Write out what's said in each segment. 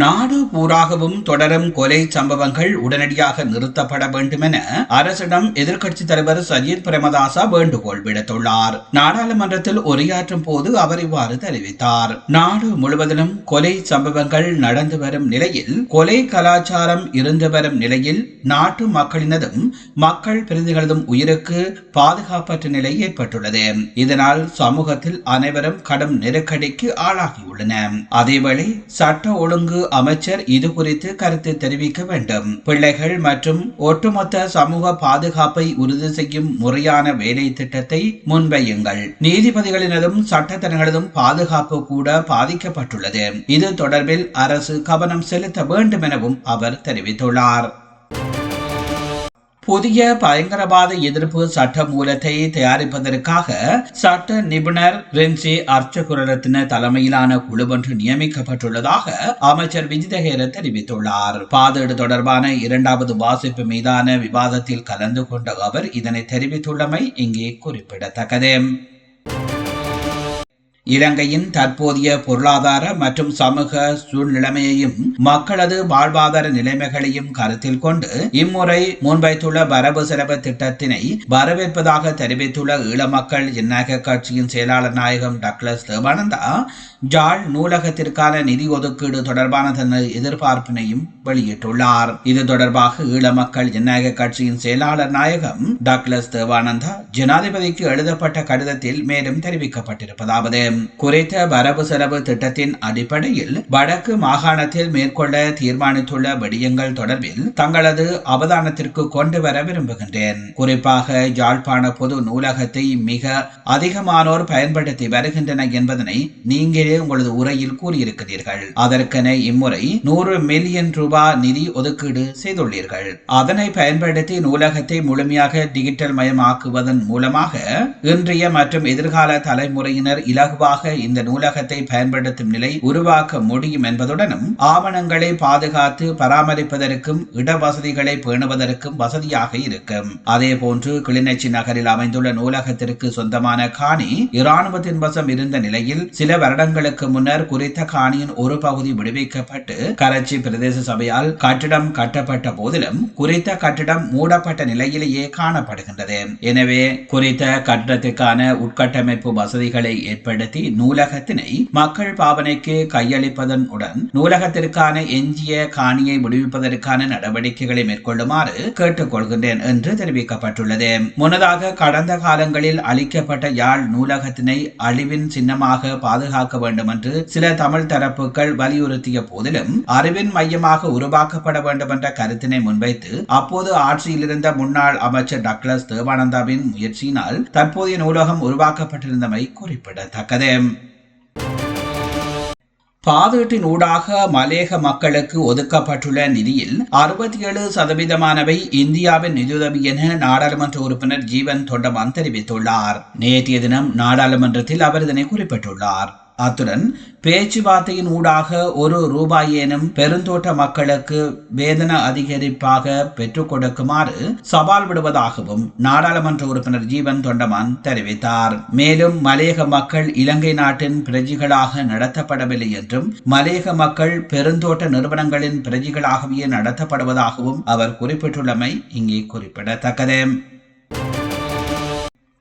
நாடு பூராகவும் தொடரும் கொலை சம்பவங்கள் உடனடியாக நிறுத்தப்பட வேண்டும் என அரசிடம் எதிர்க்கட்சித் தலைவர் சஜித் பிரேமதாசா வேண்டுகோள் விடுத்துள்ளார். நாடாளுமன்றத்தில் உரையாற்றும் போது அவர் இவ்வாறு தெரிவித்தார். நாடு முழுவதிலும் கொலை சம்பவங்கள் நடந்து வரும் நிலையில் கொலை கலாச்சாரம் இருந்து வரும் நிலையில் நாட்டு மக்களினதும் மக்கள் பிரதிகளதும் உயிருக்கு பாதுகாப்பற்ற நிலை ஏற்பட்டுள்ளது. இதனால் சமூகத்தில் அனைவரும் கடும் நெருக்கடிக்கு ஆளாகியுள்ளன அதேவேளை சட்ட ஒழுங்கு அமைச்சர் இது குறித்து கருத்து தெரிவிக்க வேண்டும். பிள்ளைகள் மற்றும் ஒட்டுமொத்த சமூக பாதுகாப்பை உறுதி செய்யும் முறையான வேலை திட்டத்தை முன்வையுங்கள். நீதிபதிகளினதும் சட்டத்தரங்களதும் பாதுகாப்பு கூட பாதிக்கப்பட்டுள்ளது. இது தொடர்பில் அரசு கவனம் செலுத்த வேண்டும் எனவும் அவர் தெரிவித்துள்ளார். புதிய பயங்கரவாத எதிர்ப்பு சட்ட மூலத்தை தயாரிப்பதற்காக சட்ட நிபுணர் ரென்சி அர்ச்சகுரரத்ன தலைமையிலான குழு ஒன்று நியமிக்கப்பட்டுள்ளதாக அமைச்சர் விஜிதஹேர தெரிவித்துள்ளார். பாதேடு தொடர்பான இரண்டாவது வாசிப்பு மீதான விவாதத்தில் கலந்து கொண்ட அவர் இதனை தெரிவித்துள்ளமை இங்கே குறிப்பிடத்தக்கது. இலங்கையின் தற்போதைய பொருளாதார மற்றும் சமூக சூழ்நிலைமையையும் மக்களது வாழ்வாதார நிலைமைகளையும் கருத்தில் கொண்டு இம்முறை முன்வைத்துள்ள வரவு செலவு திட்டத்தினை வரவேற்பதாக தெரிவித்துள்ள ஈழ மக்கள் ஜனநாயக கட்சியின் செயலாளர் நாயகம் டக்ளஸ் தேவானந்தா ஜாழ் நூலகத்திற்கான நிதி ஒதுக்கீடு தொடர்பான தனது எதிர்பார்ப்பினையும் வெளியிட்டுள்ளார். இது தொடர்பாக ஈழ மக்கள் ஜனநாயக கட்சியின் செயலாளர் நாயகம் டாக்லஸ் தேவானந்தா ஜனாதிபதிக்கு எழுதப்பட்ட கடிதத்தில் மேலும் தெரிவிக்கப்பட்டிருப்பதாவது. குறித்த வரவு செலவு திட்டத்தின் அடிப்படையில் வடக்கு மாகாணத்தில் மேற்கொள்ள தீர்மானித்துள்ள விடயங்கள் தொடர்பில் தங்களது அவதானத்திற்கு கொண்டு வர விரும்புகின்றேன். குறிப்பாக யாழ்ப்பாண பொது நூலகத்தை மிக அதிகமானோர் பயன்படுத்தி வருகின்றன என்பதனை நீங்களே உங்களது உரையில் கூறியிருக்கிறீர்கள். அதற்கென இம்முறை நூறு மில்லியன் ரூபாய் நிதி ஒதுக்கீடு செய்துள்ளீர்கள். அதனை பயன்படுத்தி நூலகத்தை முழுமையாக டிஜிட்டல் மயமாக்குவதன் மூலமாக இன்றைய மற்றும் எதிர்கால தலைமுறையினர் இலகுவாக இந்த நூலகத்தை பயன்படுத்தும் நிலை உருவாக்க முடியும் என்பதுடனும் ஆவணங்களை பாதுகாத்து பராமரிப்பதற்கும் இடவசதிகளை பேணுவதற்கும் வசதியாக இருக்கும். அதே போன்று கிளிநொச்சி நகரில் அமைந்துள்ள நூலகத்திற்கு சொந்தமான காணி இராணுவத்தின் வசம் இருந்த நிலையில் சில வருடங்களுக்கு முன்னர் குறித்த காணியின் ஒரு பகுதி விடுவிக்கப்பட்டு கரச்சி பிரதேச சபையால் கட்டிடம் கட்டப்பட்ட போதிலும் குறித்த கட்டிடம் மூடப்பட்ட நிலையிலேயே காணப்படுகின்றது. எனவே குறித்த கட்டிடத்திற்கான உட்கட்டமைப்பு வசதிகளை ஏற்படுத்தி நூலகத்தினை மக்கள் பாவனைக்கு கையளிப்பதன் உடன் நூலகத்திற்கான எஞ்சிய காணியை விடுவிப்பதற்கான நடவடிக்கைகளை மேற்கொள்ளுமாறு கேட்டுக்கொள்கின்றேன் என்று தெரிவிக்கப்பட்டுள்ளது. முன்னதாக கடந்த காலங்களில் அளிக்கப்பட்ட யாழ் நூலகத்தினை அழிவின் சின்னமாக பாதுகாக்க வேண்டும் என்று சில தமிழ் தரப்புகள் வலியுறுத்திய போதிலும் அறிவின் மையமாக உருவாக்கப்பட வேண்டும் என்ற கருத்தினை முன்வைத்து அப்போது ஆட்சியில் இருந்த முன்னாள் அமைச்சர் டக்ளஸ் தேவானந்தாவின் முயற்சியினால் தற்போதைய நூலகம் உருவாக்கப்பட்டிருந்தமை குறிப்பிடத்தக்கது. பாதீட்டின் ஊடாக மலேக மக்களுக்கு ஒதுக்கப்பட்டுள்ள நிதியில் அறுபத்தி ஏழு சதவீதமானவை இந்தியாவின் நிதியுதவி என நாடாளுமன்ற உறுப்பினர் ஜீவன் தொண்டமான் தெரிவித்துள்ளார். நேற்றைய தினம் நாடாளுமன்றத்தில் அவர் இதனை குறிப்பிட்டுள்ளார். அத்துடன் பேச்சுவார்த்தையின் ஊடாக ஒரு ரூபாயேனும் பெருந்தோட்ட மக்களுக்கு வேதன அதிகரிப்பாக பெற்றுக் கொடுக்குமாறு சவால் விடுவதாகவும் நாடாளுமன்ற உறுப்பினர் ஜீவன் தொண்டமான் தெரிவித்தார். மேலும் மலையக மக்கள் இலங்கை நாட்டின் பிரஜைகளாக நடத்தப்படவில்லை என்றும் மலையக மக்கள் பெருந்தோட்ட நிறுவனங்களின் பிரஜைகளாகவே நடத்தப்படுவதாகவும் அவர் குறிப்பிட்டுள்ளமை இங்கே குறிப்பிடத்தக்கது.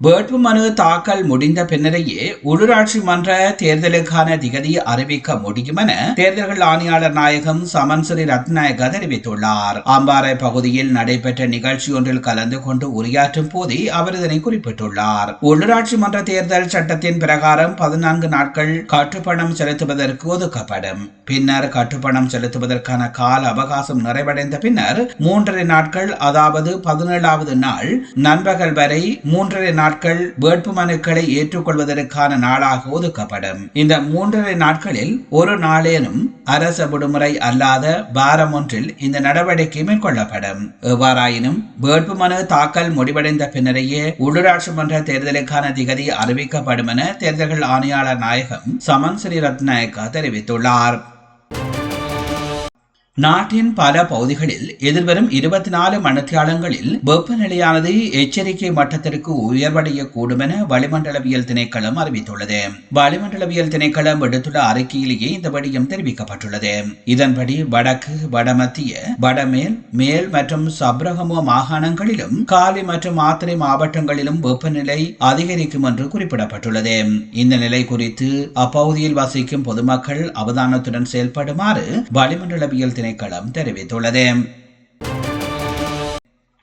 வேட்புமனு தாக்கல் முடிந்த பின்னரையே உள்ளூராட்சி மன்ற தேர்தலுக்கான திகதி அறிவிக்க முடியும் என தேர்தல்கள் ஆணையாளர் நாயகம் சமன் ஸ்ரீ ரத்நாயக தெரிவித்துள்ளார். அம்பாறை பகுதியில் நடைபெற்ற நிகழ்ச்சி ஒன்றில் கலந்து கொண்டு உரையாற்றும் போதே அவர் இதனை குறிப்பிட்டுள்ளார். உள்ளூராட்சி மன்ற தேர்தல் சட்டத்தின் பிரகாரம் பதினான்கு நாட்கள் கட்டுப்பணம் செலுத்துவதற்கு ஒதுக்கப்படும். பின்னர் கட்டுப்பணம் செலுத்துவதற்கான கால அவகாசம் நிறைவடைந்த பின்னர் மூன்றரை நாட்கள் அதாவது பதினேழாவது நாள் நண்பகல் வரை மூன்றரை நாட்கள் வேட்பு மனுக்களை ஏற்றுக்கொள்வதற்கான நாளாக ஒதுக்கப்படும். இந்த மூன்றரை நாட்களில் ஒரு நாளேனும் அரச விடுமுறை அல்லாத வாரம் ஒன்றில் இந்த நடவடிக்கை மேற்கொள்ளப்படும். எவ்வாறாயினும் வேட்பு மனு தாக்கல் முடிவடைந்த பின்னரையே உள்ளூராட்சி மன்ற தேர்தலுக்கான திகதி அறிவிக்கப்படும் என தேர்தல்கள் ஆணையாளர் நாயகம் சமன் ஸ்ரீ ரத்நாயக்கா தெரிவித்துள்ளார். நாட்டின் பல பகுதிகளில் எதிர்வரும் இருபத்தி நாலு மணித்தியாலங்களில் வெப்பநிலையானது எச்சரிக்கை மட்டத்திற்கு உயர்வடையக்கூடும் என வளிமண்டலவியல் திணைக்களம் அறிவித்துள்ளது. வளிமண்டலவியல் திணைக்களம் விடுத்துள்ள அறிக்கையிலேயே இந்த விடயம் தெரிவிக்கப்பட்டுள்ளது. இதன்படி வடக்கு வடமத்திய வடமேல் மேல் மற்றும் சப்ரகமோ மாகாணங்களிலும் காலி மற்றும் மாத்திரை மாவட்டங்களிலும் வெப்பநிலை அதிகரிக்கும் என்று குறிப்பிடப்பட்டுள்ளது. இந்த நிலை குறித்து அப்பகுதியில் வசிக்கும் பொதுமக்கள் அவதானத்துடன் செயல்படுமாறு வளிமண்டலவியல் திணை திணைக்களம் தெரிவித்துள்ளது.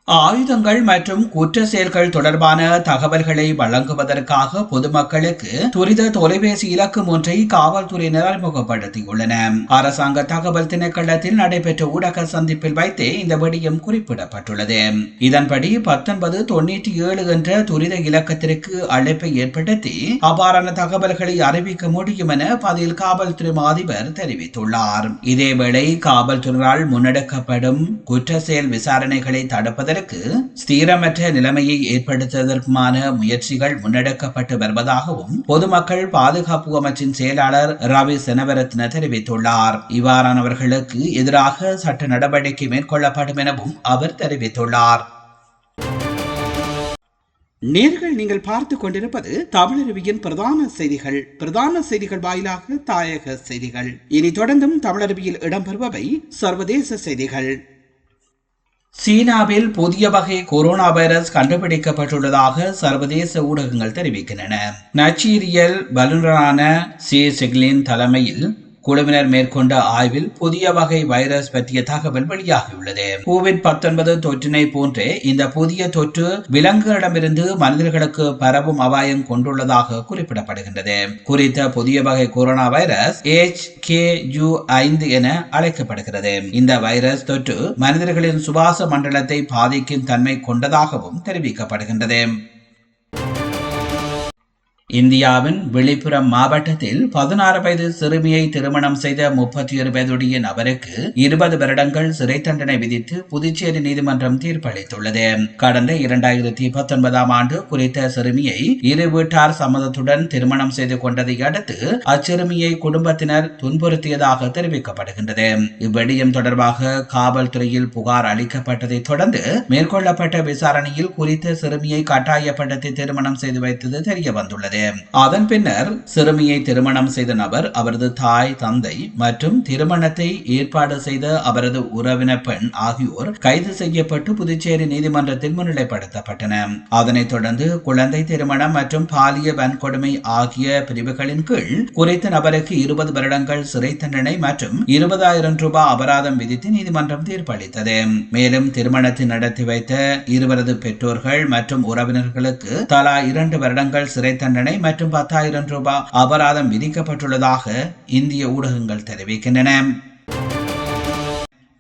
ஆயுதங்கள் மற்றும் குற்ற செயல்கள் தொடர்பான தகவல்களை வழங்குவதற்காக பொதுமக்களுக்கு துரித தொலைபேசி இலக்கம் ஒன்றை காவல்துறையினர் அறிமுகப்படுத்தியுள்ளனர் அரசாங்க தகவல் திணைக்களத்தில் நடைபெற்ற ஊடக சந்திப்பில் வைத்தே இந்த விடயம் குறிப்பிடப்பட்டுள்ளது. இதன்படி பத்தொன்பது தொண்ணூற்றி ஏழு என்ற துரித இலக்கத்திற்கு அழைப்பை ஏற்படுத்தி அவ்வாறான தகவல்களை அறிவிக்க முடியும் என பதில் காவல்துறை அதிபர் தெரிவித்துள்ளார். இதேவேளை காவல்துறையால் முன்னெடுக்கப்படும் குற்ற செயல் விசாரணைகளை தடுப்பதற்கு ஸ்திரமற்ற நிலைமையை ஏற்படுத்துவதற்குமான முயற்சிகள் முன்னெடுக்கப்பட்டு வருவதாகவும் பொதுமக்கள் பாதுகாப்பு அமைச்சின் செயலாளர் ரவி செனவரத்ன தெரிவித்துள்ளார். இவ்வாறானவர்களுக்கு எதிராக சட்ட நடவடிக்கை மேற்கொள்ளப்படும் எனவும் அவர் தெரிவித்துள்ளார். நேர்கள் நீங்கள் பார்த்து கொண்டிருப்பது தமிழருவியின் பிரதான செய்திகள். பிரதான செய்திகள் வாயிலாக தாயக செய்திகள். இனி தொடர்ந்தும் தமிழருவியில் இடம்பெறுபவை சர்வதேச செய்திகள். சீனாவில் புதிய வகை கொரோனா வைரஸ் கண்டுபிடிக்கப்பட்டுள்ளதாக சர்வதேச ஊடகங்கள் தெரிவிக்கின்றன. நச்சீரியல் வல்லுநரான சி சிக்லின் தலைமையில் குழுவினர் மேற்கொண்ட ஆய்வில் புதிய வகை வைரஸ் பற்றிய தகவல் வெளியாகியுள்ளது. கோவிட் பத்தொன்பது தொற்றினை போன்றே இந்த புதிய தொற்று விலங்குகளிடமிருந்து மனிதர்களுக்கு பரவும் அபாயம் கொண்டுள்ளதாக குறிப்பிடப்படுகின்றது. குறித்த புதிய வகை corona virus H K U ஐந்து என அழைக்கப்படுகிறது. இந்த வைரஸ் தொற்று மனிதர்களின் சுவாச மண்டலத்தை பாதிக்கும் தன்மை கொண்டதாகவும் தெரிவிக்கப்படுகின்றது. இந்தியாவின் விழுப்புரம் மாவட்டத்தில் பதினாறு வயது சிறுமியை திருமணம் செய்த முப்பத்தி ஒரு வயதுடைய நபருக்கு இருபது வருடங்கள் சிறை தண்டனை விதித்து புதுச்சேரி நீதிமன்றம் தீர்ப்பளித்துள்ளது. கடந்த இரண்டாயிரத்தி பத்தொன்பதாம் ஆண்டு குறித்த சிறுமியை இரு வீட்டார் சம்மதத்துடன் திருமணம் செய்து கொண்டதை அடுத்து அச்சிறுமியை குடும்பத்தினர் துன்புறுத்தியதாக தெரிவிக்கப்படுகின்றது. இவ்விடயம் தொடர்பாக காவல்துறையில் புகார் அளிக்கப்பட்டதை தொடர்ந்து மேற்கொள்ளப்பட்ட விசாரணையில் குறித்த சிறுமியை கட்டாயப்படுத்தி திருமணம் செய்து வைத்தது தெரிய வந்துள்ளது அதன் பின்னர் சிறுமியை திருமணம் செய்த நபர் அவரது தாய் தந்தை மற்றும் திருமணத்தை ஏற்பாடு செய்த அவரது உறவினர் பெண் ஆகியோர் கைது செய்யப்பட்டு புதுச்சேரி நீதிமன்றத்தில் முன்னிலைப்படுத்தப்பட்டன. அதனைத் தொடர்ந்து குழந்தை திருமணம் மற்றும் பாலிய வன்கொடுமை ஆகிய பிரிவுகளின் கீழ் குறித்த நபருக்கு இருபது வருடங்கள் சிறை தண்டனை மற்றும் இருபதாயிரம் ரூபாய் அபராதம் விதித்து நீதிமன்றம் தீர்ப்பளித்தது. மேலும் திருமணத்தை நடத்தி வைத்த இருவரது பெற்றோர்கள் மற்றும் உறவினர்களுக்கு தலா இரண்டு வருடங்கள் சிறை தண்டனை மற்றும் பத்தாயிரம் ரூபாய் அபராதம் விதிக்கப்பட்டுள்ளதாக இந்திய ஊடகங்கள் தெரிவிக்கின்றன.